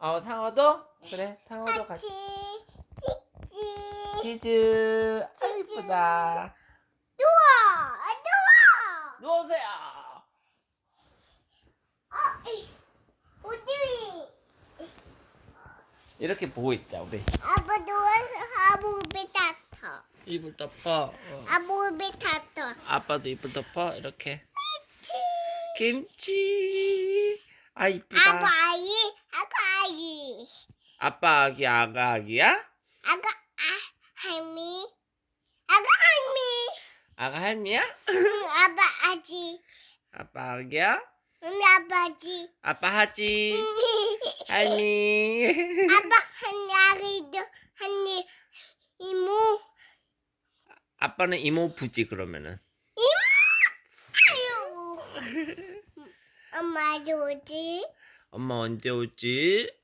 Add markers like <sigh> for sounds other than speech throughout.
어 상어도? 그래 상어도 같이 같이 찍지. 치즈 아 치즈. 이쁘다 누워, 누워. 누우세요 아, 어디? 이렇게 보고 있자 우리 아빠 누워서 아무비 탔어. 이불 덮어 어. 아무비 탔어. 아빠도 이불 덮어 이렇게 치. 김치 아 이쁘다 아바이, 아가이. 아빠 아기 아가 아기야? 아가, 아, 할미. 아가 할미. 아가 할미야? 응, 아빠 아지. 아빠 아기야? 응, 아빠지. 아빠 하지 <laughs> 할미 아빠 한 아기도 한이 이모. 아빠는 이모 부지 그러면은 아유. 엄마 좋지? 엄마 언제 오지?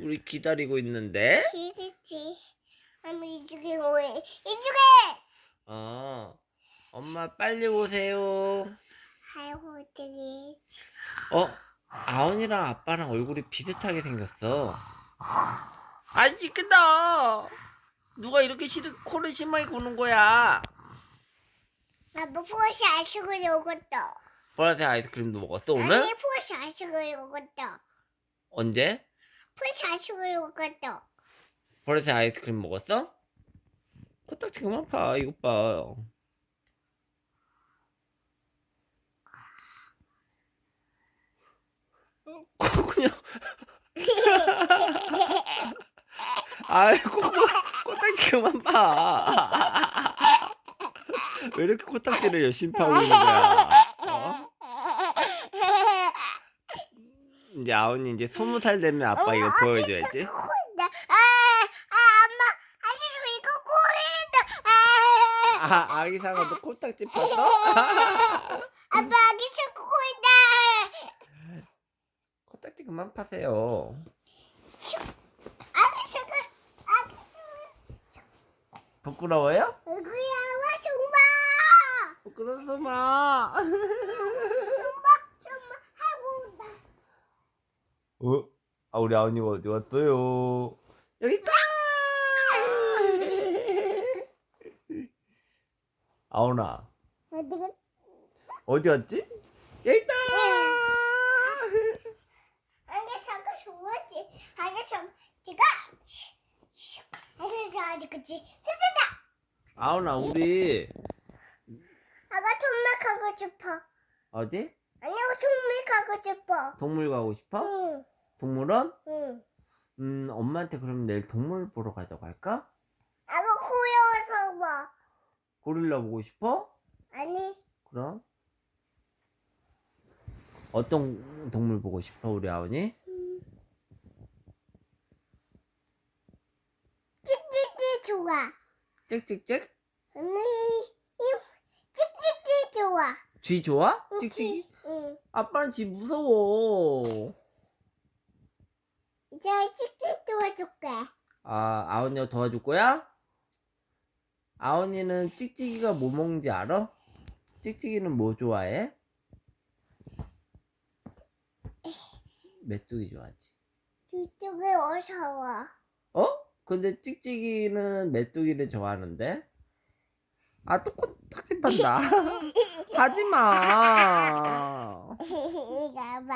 우리 기다리고 있는데 싫지. 엄마 이쪽에 뭐해? 이쪽에. 어 엄마 빨리 오세요 아이고 어떡해. 어? 아온이랑 아빠랑 얼굴이 비슷하게 생겼어 아이 끄다 누가 이렇게 시를, 코를 심하게 고는 거야 아빠 포시 아식을 먹었다. 보라색 아이스크림도 먹었어 오늘? 아니 포시 아식을 먹었다. 언제? 포시 아식을 먹었다. 보라색 아이스크림 먹었어? 코딱지 그만 파 이것 봐코 그냥 아이고 코딱지 그만 파. 왜 이렇게 코딱지를 열심히 파고 있는 거야? 어? 이제 아온이 이제 스무 살 되면 아빠 이거 보여줘야지. 나, 아, 아, 엄마, 아기도 이거 꼬인다. 아, 아, 아기 상어도 코딱지 팠어? 아빠 아기 자꾸 꼬인다. 코딱지 그만 파세요. 아기 자꾸, 아기 부끄러워요? 와, 정말. 부끄러워서 마. 정말, <laughs> 정말 하고 온다. 어? 아 우리 아온이가 어디 갔어요? 여기 있다. 아온아 어디가? 어디 갔지? 여기 있다. 아기 자꾸 좋아지. 아기 참, 지가. 자, 아기 그치? 세세다. 아온아 우리 아가 정말 가고 싶어. 어디? 아니가 정말 가고 싶어. 동물 가고 싶어? 응, 동물원? 응. 음 엄마한테 그럼 내일 동물 보러 가자고 할까? 아가 고여워서 봐. 고릴라 보고 싶어? 아니, 그럼 어떤 동물 보고 싶어 우리 아온이? 찍찍찍 좋아. 찍찍찍? 언니, 이 찍찍찍 좋아. 쥐 좋아? 응, 찍찍이? 응. 아빠는 쥐 무서워. 이제 찍찍 도와줄게. 아, 아온이가 도와줄 거야? 아온이는 찍찍이가 뭐 먹는지 알아? 찍찍이는 뭐 좋아해? 메뚜기 좋아하지. 어서 와. 어? 근데 찍찍이는 메뚜기를 좋아하는데? 아, 또 코딱지 판다. <laughs> 하지 마. <laughs> 이거 봐.